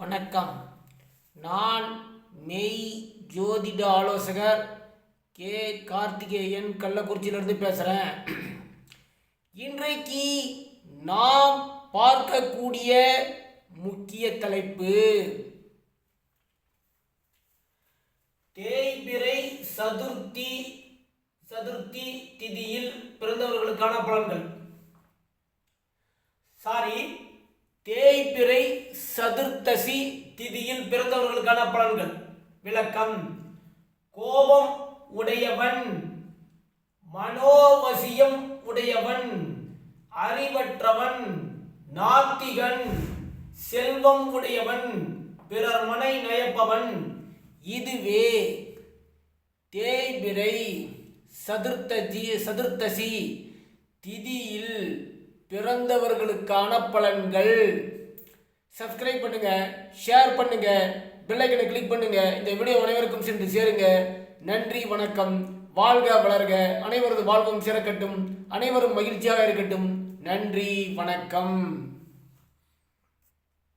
வணக்கம். நான் மெய் ஜோதிட ஆலோசகர் கே. கார்த்திகேயன் கள்ளக்குறிச்சியிலிருந்து பேசுகிறேன் இன்றைக்கு நாம் பார்க்கக்கூடிய முக்கிய தலைப்பு தேய்பிறை சதுர்த்தி சதுர்த்தி திதியில் பிறந்தவர்களுக்கான பலன்கள். சாரி சதுர்த்தசி திதியில் பிறந்தவர்களுக்கான பலன்கள். விளக்கம். கோபம் உடையவன். மனோவசியம் உடையவன். அறிவற்றவன். நாத்திகன். செல்வம் உடையவன். பிறர் மனை நயப்பவன். இதுவே தேய்பிறை சதுர்த்தஜி சதுர்த்தசி திதியில் பிறந்தவர்களுக்கான பலன்கள். சப்ஸ்கிரைப் பண்ணுங்க ஷேர் பண்ணுங்க பெல் கிளிக் பண்ணுங்க இந்த வீடியோ அனைவருக்கும் சென்று சேருங்க. நன்றி வணக்கம். வாழ்க வளர்க. அனைவரது வாழ்வும் சிறக்கட்டும். அனைவரும் மகிழ்ச்சியாக இருக்கட்டும். நன்றி வணக்கம்.